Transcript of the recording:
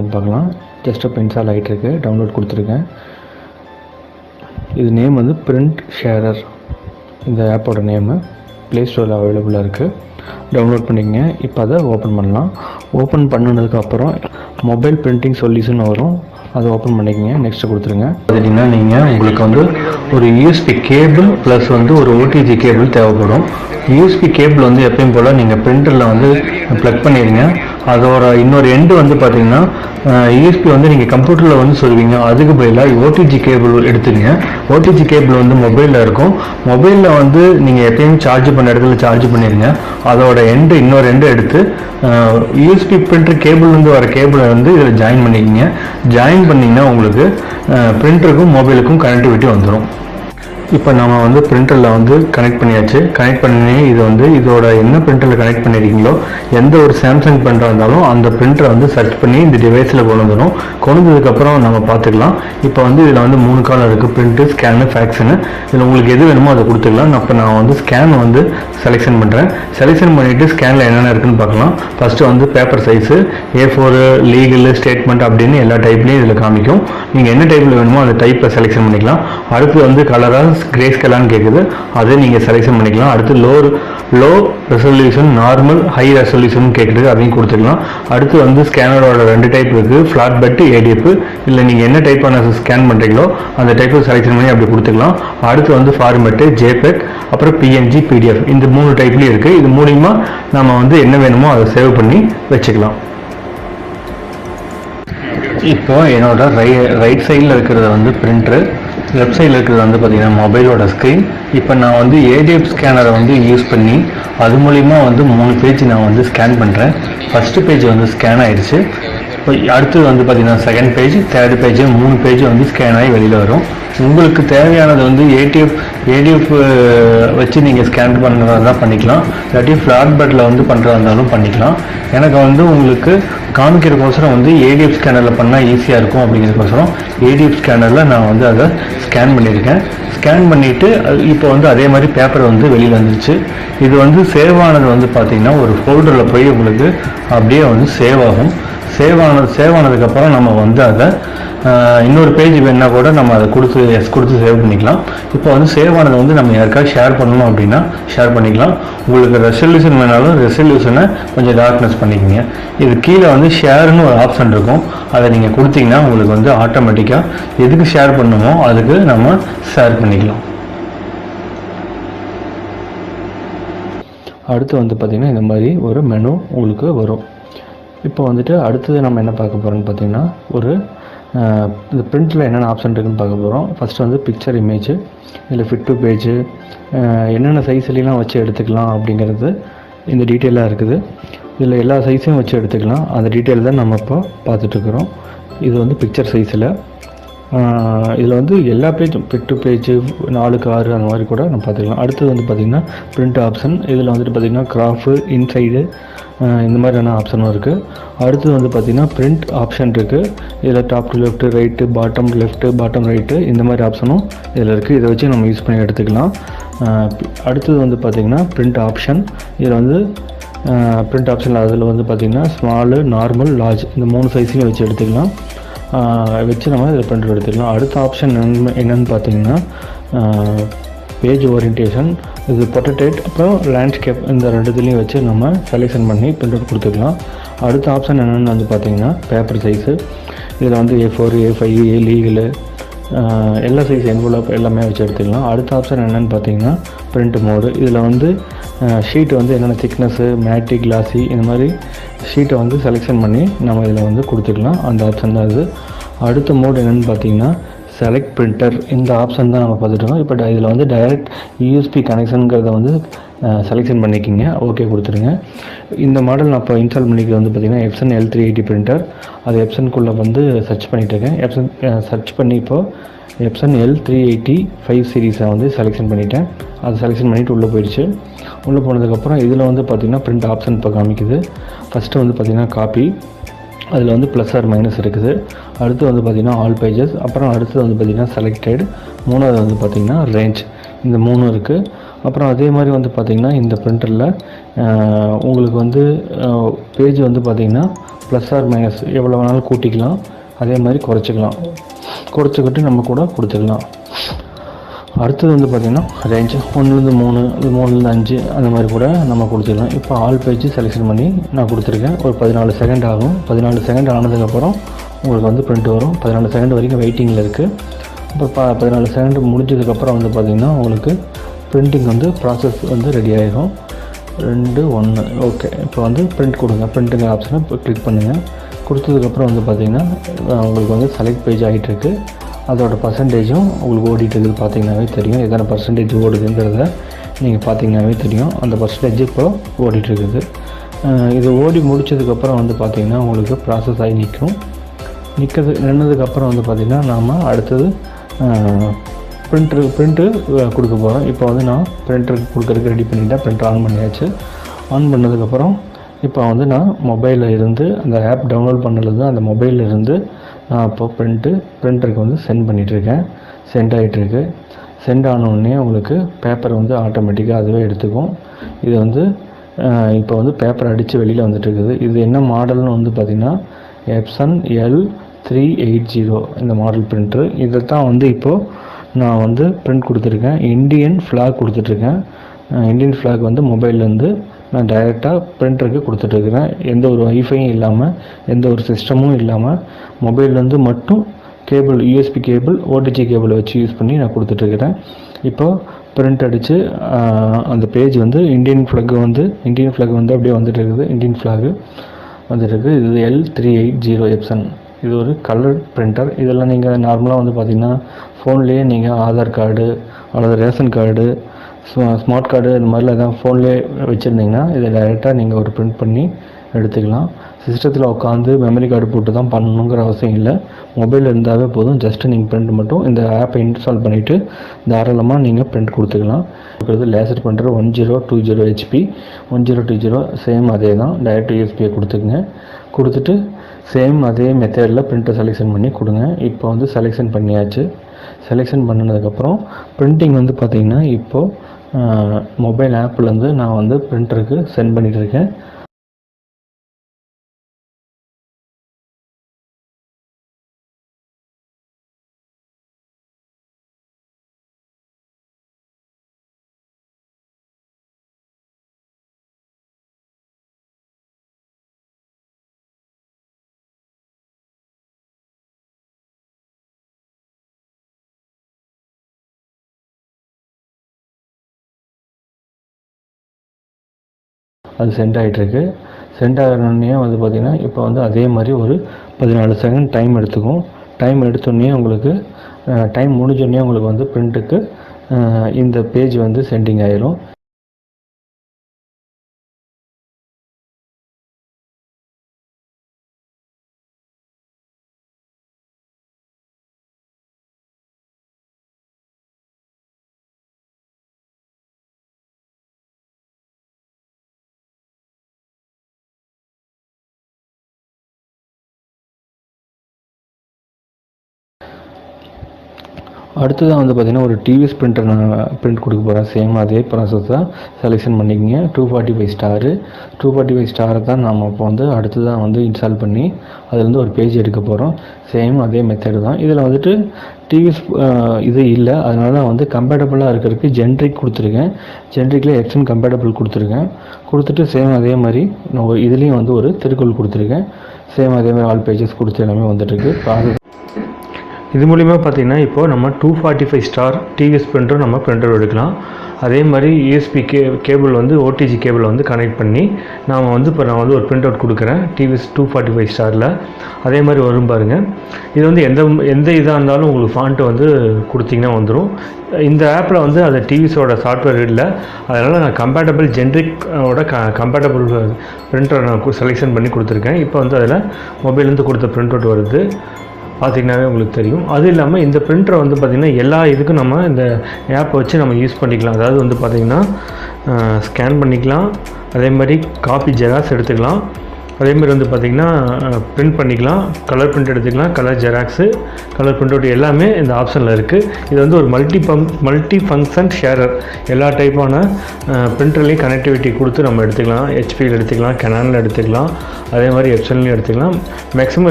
பண்ணுறதுன்னு பார்க்கலாம். ஜஸ்ட் இப்போ இன்ஸ்டால் ஆகிட்டு இருக்கு. டவுன்லோட் கொடுத்துருக்கேன். இது நேம் வந்து பிரிண்ட் ஷேரர் இந்த ஆப்போட நேமு ப்ளே ஸ்டோரில் அவைலபிளாக இருக்குது டவுன்லோட் பண்ணிக்கங்க. இப்போ அதை ஓப்பன் பண்ணலாம். ஓப்பன் பண்ணினதுக்கப்புறம் மொபைல் பிரிண்டிங் சொல்யூஷன் வரும். அதை ஓப்பன் பண்ணிக்கங்க. நெக்ஸ்ட் கொடுத்துருங்க. பார்த்தீங்கன்னா நீங்கள் உங்களுக்கு வந்து ஒரு யூஎஸ்பி கேபிள் ப்ளஸ் வந்து ஒரு ஓடிஜி கேபிள் தேவைப்படும். யூஎஸ்பி கேபிள் வந்து எப்பயும் போல் நீங்கள் பிரிண்டரில் வந்து ப்ளக் பண்ணிடுங்க. அதோட இன்னொரு எண்டு வந்து பார்த்தீங்கன்னா யூஎஸ்பி வந்து நீங்கள் கம்ப்யூட்டரில் வந்து சொல்லுவீங்க. அதுக்கு பதிலாக ஓடிஜி கேபிள் எடுத்துக்கங்க. ஓடிஜி கேபிள் வந்து மொபைலில் இருக்கும். மொபைலில் வந்து நீங்கள் எப்பயும் சார்ஜ் பண்ண இடத்துல சார்ஜ் பண்ணிடுங்க அதோட எண்டு இன்னொரு எண்டு எடுத்து யூஎஸ்பி பிரிண்டர் கேபிள்லேருந்து வர கேபிளை வந்து இதில் ஜாயின் பண்ணிக்கிங்க. ஜாயின் பண்ணிங்கன்னா உங்களுக்கு பிரிண்டருக்கும் மொபைலுக்கும் கனெக்டிவிட்டி வந்துடும் இப்போ நம்ம வந்து பிரிண்டரில் வந்து கனெக்ட் பண்ணியாச்சு. கனெக்ட் பண்ணி இது வந்து இதோட என்ன பிரிண்டரில் கனெக்ட் பண்ணியிருக்கீங்களோ எந்த ஒரு சாம்சங் பிரிண்டர் இருந்தாலும் அந்த பிரிண்டரை வந்து சர்ச் பண்ணி இந்த டிவைஸில் கொண்டு வந்துடும் கொண்டு வந்ததுக்கப்புறம் நம்ம பார்த்துக்கலாம். இப்போ வந்து இதில் வந்து மூணு காலம் இருக்குது பிரிண்ட்டு ஸ்கேனு ஃபேக்ஸுன்னு இதில் உங்களுக்கு எது வேணுமோ அதை கொடுத்துக்கலாம். அப்போ நான் வந்து ஸ்கேன் வந்து செலெக்ஷன் பண்ணுறேன் செலெக்ஷன் பண்ணிவிட்டு ஸ்கேனில் என்னென்ன இருக்குன்னு பார்க்கலாம். ஃபஸ்ட்டு வந்து paper size A four legal statement அப்படின்னு எல்லா டைப்லேயும் இதில் காமிக்கும். நீங்கள் என்ன டைப்பில் வேணுமோ அந்த டைப்பில் செலெக்ஷன் பண்ணிக்கலாம். அடுத்து வந்து கலராக கிரே ஸ்கேலான்னு கேட்குது அதை நீங்கள் செலெக்ஷன் பண்ணிக்கலாம். அடுத்து low low resolution normal high resolution கேட்குறது அதையும் கொடுத்துக்கலாம். அடுத்து வந்து ஸ்கேனரோட ரெண்டு டைப் இருக்குது ஃப்ளாட் பெட் ஏடிஎஃப் இல்லை நீங்கள் என்ன டைப்பான ஸ்கேன் பண்ணுறீங்களோ அந்த டைப்பை செலெக்ஷன் பண்ணி அப்படி கொடுத்துக்கலாம். அடுத்து வந்து ஃபார்மெட்டு ஜேபெக் அப்புறம் பிஎன்ஜி பிடிஎஃப் இந்த மூணு டைப்லேயும் இருக்குது இது மூலிமா நம்ம வந்து என்ன வேணுமோ அதை சேவ் பண்ணி வச்சுக்கலாம். இப்போ என்னோட ரை ரைட் சைடில் இருக்கிறத வந்து பிரிண்ட்ரு லெஃப்ட் சைடில் இருக்கிறது வந்து பார்த்திங்கன்னா மொபைலோட ஸ்க்ரீன் இப்போ நான் வந்து ஏடிஎஃப் ஸ்கேனரை வந்து யூஸ் பண்ணி அது மூலிமா வந்து மூணு பேஜ் நான் வந்து ஸ்கேன் பண்ணுறேன் ஃபஸ்ட்டு பேஜ் வந்து ஸ்கேன் ஆகிடுச்சு இப்போ அடுத்தது வந்து பார்த்தீங்கன்னா செகண்ட் பேஜ் தேர்ட் பேஜ் மூணு பேஜ் வந்து ஸ்கேன் ஆகி வெளியில் வரும். உங்களுக்கு தேவையானது வந்து ஏடிஎஃப் ஏடிஎஃப் வச்சு நீங்கள் ஸ்கேன் பண்ணுறதா இருந்தால் பண்ணிக்கலாம். இல்லாட்டி ஃப்ளாட் பெட்டில் வந்து பண்ணுறதா இருந்தாலும் பண்ணிக்கலாம். எனக்கு வந்து உங்களுக்கு காமிக்கிறதுக்கோசரம் வந்து ஏடிஎஃப் ஸ்கேனரில் பண்ணால் ஈஸியாக இருக்கும் அப்படிங்கிறதுக்கோசரம் ஏடிஎஃப் ஸ்கேனரில் நான் வந்து அதை ஸ்கேன் பண்ணியிருக்கேன். ஸ்கேன் பண்ணிவிட்டு இப்போ வந்து அதே மாதிரி பேப்பர் வந்து வெளியில் வந்துருச்சு. இது வந்து சேவ் ஆனது வந்து பார்த்திங்கன்னா ஒரு ஃபோல்டரில் போய் உங்களுக்கு அப்படியே வந்து சேவ் ஆகும். சேவ் ஆனது சேவ் ஆனதுக்கப்புறம் நம்ம வந்து அதை இன்னொரு பேஜ் வேணால் கூட நம்ம அதை கொடுத்து எஸ் கொடுத்து சேவ் பண்ணிக்கலாம். இப்போ வந்து சேவ் ஆனதை வந்து நம்ம யாருக்காவது ஷேர் பண்ணணும் அப்படின்னா ஷேர் பண்ணிக்கலாம். உங்களுக்கு ரெசல்யூஷன் வேணாலும் ரெசல்யூஷனை கொஞ்சம் டார்க்னஸ் பண்ணிக்கோங்க. இது கீழே வந்து ஷேர்னு ஒரு ஆப்ஷன் இருக்கும். அதை நீங்கள் கொடுத்தீங்கன்னா உங்களுக்கு வந்து ஆட்டோமேட்டிக்காக எதுக்கு ஷேர் பண்ணுமோ அதுக்கு நம்ம ஷேர் பண்ணிக்கலாம். அடுத்து வந்து பார்த்திங்கன்னா இந்த மாதிரி ஒரு மெனு உங்களுக்கு வரும். இப்போ வந்துட்டு அடுத்தது நம்ம என்ன பார்க்க போகிறோம்னு பார்த்தீங்கன்னா ஒரு இந்த பிரிண்ட்டில் என்னென்ன ஆப்ஷன் இருக்குன்னு பார்க்க போகிறோம் ஃபஸ்ட்டு வந்து பிக்சர் இமேஜ் இல்லை ஃபிட் டு பேஜு என்னென்ன சைஸ்லாம் வச்சு எடுத்துக்கலாம் அப்படிங்கிறது இந்த டீட்டெயிலாக இருக்குது. இதில் எல்லா சைஸையும் வச்சு எடுத்துக்கலாம். அந்த டீட்டெயில் தான் நம்ம இப்போ பார்த்துட்ருக்குறோம் இது வந்து பிக்சர் சைஸில் இதில் வந்து எல்லா பேஜும் பிட்டு பேஜு நாலுக்கு ஆறு அந்த மாதிரி கூட நம்ம பார்த்துக்கலாம். அடுத்தது வந்து பார்த்திங்கன்னா ப்ரிண்ட் ஆப்ஷன் இதில் வந்துட்டு பார்த்திங்கன்னா கிராஃபு இன்சைடு இந்த மாதிரியான ஆப்ஷனும் இருக்குது அடுத்தது வந்து பார்த்திங்கன்னா பிரிண்ட் ஆப்ஷன் இருக்குது இதில் top to left right bottom left bottom right இந்த மாதிரி ஆப்ஷனும் இதில் இருக்குது இதை வச்சு நம்ம யூஸ் பண்ணி எடுத்துக்கலாம். அடுத்தது வந்து பார்த்திங்கன்னா பிரிண்ட் ஆப்ஷன் இதில் வந்து பிரிண்ட் ஆப்ஷனில் அதில் வந்து பார்த்திங்கன்னா ஸ்மாலு நார்மல் லார்ஜ் இந்த மூணு சைஸையும் வச்சு எடுத்துக்கலாம். வச்சு நம்ம இதில் பிரிண்ட் எடுத்துக்கலாம். அடுத்த ஆப்ஷன் என்ன என்னன்னு பார்த்தீங்கன்னா பேஜ் ஓரியன்டேஷன் இது பொட்டேட் அப்புறம் லேண்ட்ஸ்கேப் இந்த ரெண்டுத்துலேயும் வச்சு நம்ம செலெக்ஷன் பண்ணி பிரிண்ட் அவுட் கொடுத்துக்கலாம். அடுத்த ஆப்ஷன் என்னென்னு வந்து பார்த்தீங்கன்னா பேப்பர் சைஸு இதில் வந்து A four A five A legal எல்லா சைஸ் என்வலப் எல்லாமே வச்சு எடுத்துக்கலாம். அடுத்த ஆப்ஷன் என்னென்னு பார்த்தீங்கன்னா பிரிண்ட் மோடு இதில் வந்து ஷீட் வந்து என்னென்ன திக்னஸ்ஸு மேட்டி கிளாஸி இந்த மாதிரி ஷீட்டை வந்து செலெக்ஷன் பண்ணி நம்ம இதில் வந்து கொடுத்துக்கலாம். அந்த ஆப்ஷன் தான் இது. அடுத்த மோடு என்னென்னு பார்த்தீங்கன்னா செலக்ட் பிரிண்டர் இந்த ஆப்ஷன் தான் நம்ம பார்த்துட்டு இருக்கோம். இப்போ இதில் வந்து டைரக்ட் யூஎஸ்பி கனெக்ஷனுங்கிறத வந்து செலெக்ஷன் பண்ணிக்கிங்க. ஓகே கொடுத்துருங்க. இந்த மாடல் நான் இப்போ இன்ஸ்டால் பண்ணிக்கிறது வந்து பார்த்திங்கன்னா Epson L three eighty printer அது எப்சன்குள்ளே வந்து சர்ச் பண்ணிகிட்ருக்கேன் இருக்கேன். எப்சன் சர்ச் பண்ணி இப்போது Epson L three eighty five சீரீஸை வந்து செலெக்ஷன் பண்ணிட்டேன். அதை செலெக்ஷன் பண்ணிவிட்டு உள்ளே போயிடுச்சு. உள்ளே போனதுக்கப்புறம் இதில் வந்து பார்த்திங்கன்னா பிரிண்ட் ஆப்ஷன் இப்போ காமிக்குது. ஃபஸ்ட்டு வந்து பார்த்திங்கன்னா காப்பி அதில் வந்து ப்ளஸ் ஆர் மைனஸ் இருக்குது. அடுத்து வந்து பார்த்திங்கன்னா ஆல் பேஜஸ் அப்புறம் அடுத்தது வந்து பார்த்திங்கன்னா செலக்டட் மூணாவது வந்து பார்த்திங்கன்னா ரேஞ்ச் இந்த மூணு இருக்குது அப்புறம் அதே மாதிரி வந்து பார்த்திங்கன்னா இந்த பிரிண்டரில் உங்களுக்கு வந்து பேஜ் வந்து பார்த்திங்கன்னா ப்ளஸ் ஆர் மைனஸ் எவ்வளோ வேணாலும் கூட்டிக்கலாம். அதே மாதிரி குறைச்சிக்கலாம். குறைச்சிக்கிட்டு நம்ம கூட கொடுத்துக்கலாம். அடுத்தது வந்து பார்த்திங்கன்னா ரேஞ்சு ஒன்றுலேருந்து மூணு இது மூணுலேருந்து அஞ்சு அந்த மாதிரி கூட நம்ம கொடுத்துக்கலாம் இப்போ ஆல் பேஜ் செலெக்ஷன் பண்ணி நான் கொடுத்துருக்கேன். ஒரு பதினாலு செகண்ட் ஆகும். பதினாலு செகண்ட் ஆனதுக்கப்புறம் உங்களுக்கு வந்து பிரிண்ட் வரும். பதினாலு செகண்ட் வரைக்கும் வெயிட்டிங்கில் இருக்குது இப்போ ப பதினாலு செகண்ட் முடிஞ்சதுக்கப்புறம் வந்து பார்த்திங்கன்னா உங்களுக்கு பிரிண்டிங் வந்து ப்ராசஸ் வந்து ரெடி ஆகிடும் ரெண்டு ஒன்று ஓகே இப்போ வந்து பிரிண்ட் கொடுங்க. பிரிண்ட்டுங்க ஆப்ஷனை இப்போ கிளிக் பண்ணுங்கள் கொடுத்ததுக்கப்புறம் வந்து பார்த்திங்கன்னா உங்களுக்கு வந்து செலக்ட் பேஜ் ஆகிட்டுருக்கு அதோட பர்சன்டேஜும் உங்களுக்கு ஓடிட்டு இருக்குது பார்த்தீங்கன்னாவே தெரியும். எத்தனை பர்சன்டேஜ் ஓடுதுங்கிறத நீங்கள் பார்த்தீங்கன்னாவே தெரியும். அந்த பர்சன்டேஜ் இப்போ ஓடிட்டு இருக்குது. இது ஓடி முடிச்சதுக்கப்புறம் வந்து பார்த்திங்கன்னா உங்களுக்கு ப்ராசஸ் ஆகி நிற்கும். நிற்கிறது நின்னதுக்கப்புறம் வந்து பார்த்திங்கன்னா நாம் அடுத்தது ப்ரிண்ட்ரு ப்ரிண்ட்டு கொடுக்க போகிறோம் இப்போ வந்து நான் ப்ரிண்டருக்கு கொடுக்குறதுக்கு ரெடி பண்ணிட்டேன். பிரிண்டர் ஆன் பண்ணியாச்சு. ஆன் பண்ணதுக்கப்புறம் இப்போ வந்து நான் மொபைலில் இருந்து அந்த ஆப் டவுன்லோட் பண்ணலேருந்து அந்த மொபைலில் இருந்து நான் இப்போ பிரிண்ட்டு பிரிண்டருக்கு வந்து சென்ட் பண்ணிகிட்ருக்கேன் சென்ட் ஆகிட்டுருக்கு சென்ட் ஆனவுடனே உங்களுக்கு பேப்பர் வந்து ஆட்டோமேட்டிக்காக அதுவே எடுத்துக்கும். இது வந்து இப்போ வந்து பேப்பர் அடித்து வெளியில் வந்துட்டுருக்குது. இது என்ன மாடல்னு வந்து பார்த்திங்கன்னா Epson L three eight zero இந்த மாடல் பிரிண்ட்ரு இதை தான் வந்து இப்போது நான் வந்து பிரிண்ட் கொடுத்துருக்கேன். இந்தியன் ஃப்ளாக் கொடுத்துட்ருக்கேன் இந்தியன் ஃப்ளாக் வந்து மொபைல்லேருந்து நான் டைரெக்டாக பிரிண்டருக்கு கொடுத்துட்ருக்குறேன் எந்த ஒரு வைஃபையும் இல்லாமல் எந்த ஒரு சிஸ்டமும் இல்லாமல் மொபைல்லேருந்து மட்டும் cable USB cable OTG cable வச்சு யூஸ் பண்ணி நான் கொடுத்துட்ருக்குறேன் இப்போது பிரிண்ட் அடித்து அந்த பேஜ் வந்து இந்தியன் ஃப்ளாக் வந்து இந்தியன் ஃப்ளாக் வந்து அப்படியே வந்துட்டு இருக்குது. இந்தியன் ஃப்ளாகு வந்துட்டு இருக்குது. இது L three eight zero Epson இது ஒரு கலர் பிரிண்டர் இதெல்லாம் நீங்கள் நார்மலாக வந்து பார்த்திங்கன்னா ஃபோன்லேயே நீங்கள் ஆதார் கார்டு அல்லது ரேஷன் கார்டு ஸ்மார்ட் கார்டு இந்த மாதிரிலாம் எதாவது ஃபோன்லேயே வச்சுருந்தீங்கன்னா இதை டைரெக்டாக நீங்கள் ஒரு பிரிண்ட் பண்ணி எடுத்துக்கலாம். சிஸ்டத்தில் உட்காந்து மெமரி கார்டு போட்டு தான் பண்ணணுங்கிற அவசியம் இல்லை. மொபைல் இருந்தாவே போதும். ஜஸ்ட்டு நீங்கள் பிரிண்ட் மட்டும். இந்த ஆப்பை இன்ஸ்டால் பண்ணிவிட்டு தாராளமாக நீங்கள் பிரிண்ட் கொடுத்துக்கலாம். இருக்கிறது laser printer one zero two zero HP one zero two zero same அதே தான் டைரக்ட் யூஎஸ்பியை கொடுத்துக்குங்க. கொடுத்துட்டு சேம் அதே மெத்தடில் பிரிண்ட்டை செலெக்ஷன் பண்ணி கொடுங்க. இப்போ வந்து செலெக்ஷன் பண்ணியாச்சு. செலெக்ஷன் பண்ணினதுக்கப்புறம் பிரிண்டிங் வந்து பார்த்திங்கன்னா இப்போது மொபைல் ஆப்லேருந்து நான் வந்து பிரிண்டருக்கு சென்ட் பண்ணிகிட்ருக்கேன் அது சென்ட் ஆகிட்டுருக்கு சென்ட் ஆகிறோன்னே வந்து பார்த்திங்கன்னா இப்போ வந்து அதே மாதிரி ஒரு பதினாலு செகண்ட் டைம் எடுத்துக்கும் டைம் எடுத்தோடனே உங்களுக்கு டைம் முடிஞ்சோடனே உங்களுக்கு வந்து பிரிண்ட்டுக்கு இந்த பேஜ் வந்து சென்டிங் ஆயிரும். அடுத்ததாக வந்து பார்த்திங்கன்னா ஒரு டிவிஎஸ் பிரிண்டர் நான் பிரிண்ட் கொடுக்க போகிறேன் சேம் அதே ப்ராசஸ் தான் செலெக்ஷன் பண்ணிக்கங்க. Two forty five star two forty five ஸ்டாரை தான் நாம் இப்போ வந்து அடுத்ததாக வந்து இன்ஸ்டால் பண்ணி அதுலேருந்து ஒரு பேஜ் எடுக்க போகிறோம் சேம் அதே மெத்தடு தான். இதில் வந்துட்டு டிவிஎஸ் இது இல்லை. அதனால நான் வந்து கம்பேட்டபிளாக இருக்கிறதுக்கு ஜென்ரிக் கொடுத்துருக்கேன். ஜென்ரிக்கில் எக்ஸன் கம்பேட்டபிள் கொடுத்துருக்கேன். கொடுத்துட்டு சேம் அதே மாதிரி நான் இதுலேயும் வந்து ஒரு திருக்குறள் கொடுத்துருக்கேன். சேம் அதே மாதிரி ஆல் பேஜஸ் கொடுத்து எல்லாமே வந்துட்டுருக்கு ப்ராசஸ் இது மூலிமா பார்த்தீங்கன்னா இப்போ நம்ம two forty five star TVS பிரிண்டரும் நம்ம பிரிண்டர் எடுக்கலாம். அதே மாதிரி யூஎஸ்பி கே கேபிள் வந்து ஓடிஜி கேபிள் வந்து கனெக்ட் பண்ணி நாம் வந்து இப்போ நான் வந்து ஒரு பிரிண்ட் அவுட் கொடுக்குறேன் டிவிஎஸ் டூ ஃபார்ட்டி ஃபைவ் ஸ்டாரில் அதே மாதிரி வரும் பாருங்கள் இது வந்து எந்த எந்த இதாக இருந்தாலும் உங்களுக்கு ஃபாண்ட்டு வந்து கொடுத்தீங்கன்னா வந்துடும் இந்த ஆப்பில் வந்து அந்த டிவிஸோட சாஃப்ட்வேர் இல்லை. அதனால் நான் கம்பேட்டபிள் ஜென்ரிக்கோட க கம்பேட்டபிள் பிரிண்டரை நான் செலெக்ஷன் பண்ணி கொடுத்துருக்கேன். இப்போ வந்து அதில் மொபைல்லேருந்து கொடுத்த பிரிண்ட் அவுட் வருது. பார்த்திங்கனாவே உங்களுக்கு தெரியும். அது இல்லாமல் இந்த பிரிண்டரை வந்து பார்த்திங்கன்னா எல்லா இதுக்கும் நம்ம இந்த ஆப்பை வச்சு நம்ம யூஸ் பண்ணிக்கலாம். அதாவது வந்து பார்த்திங்கன்னா ஸ்கேன் பண்ணிக்கலாம். அதே மாதிரி காப்பி ஜெராக்ஸ் எடுத்துக்கலாம். அதேமாதிரி வந்து பார்த்திங்கன்னா பிரிண்ட் பண்ணிக்கலாம். கலர் பிரிண்ட் எடுத்துக்கலாம். Colour xerox colour print out எல்லாமே இந்த ஆப்ஷனில் இருக்குது இது வந்து ஒரு மல்டி பம் மல்டி ஃபங்க்ஷன் ஷேரர் எல்லா டைப்பான பிரிண்டர்லேயும் கனெக்டிவிட்டி கொடுத்து நம்ம எடுத்துக்கலாம். ஹெச்பியில் எடுத்துக்கலாம். கெனானில் எடுத்துக்கலாம். அதே மாதிரி எப்சன்லையும் எடுத்துக்கலாம். மேக்ஸிமம்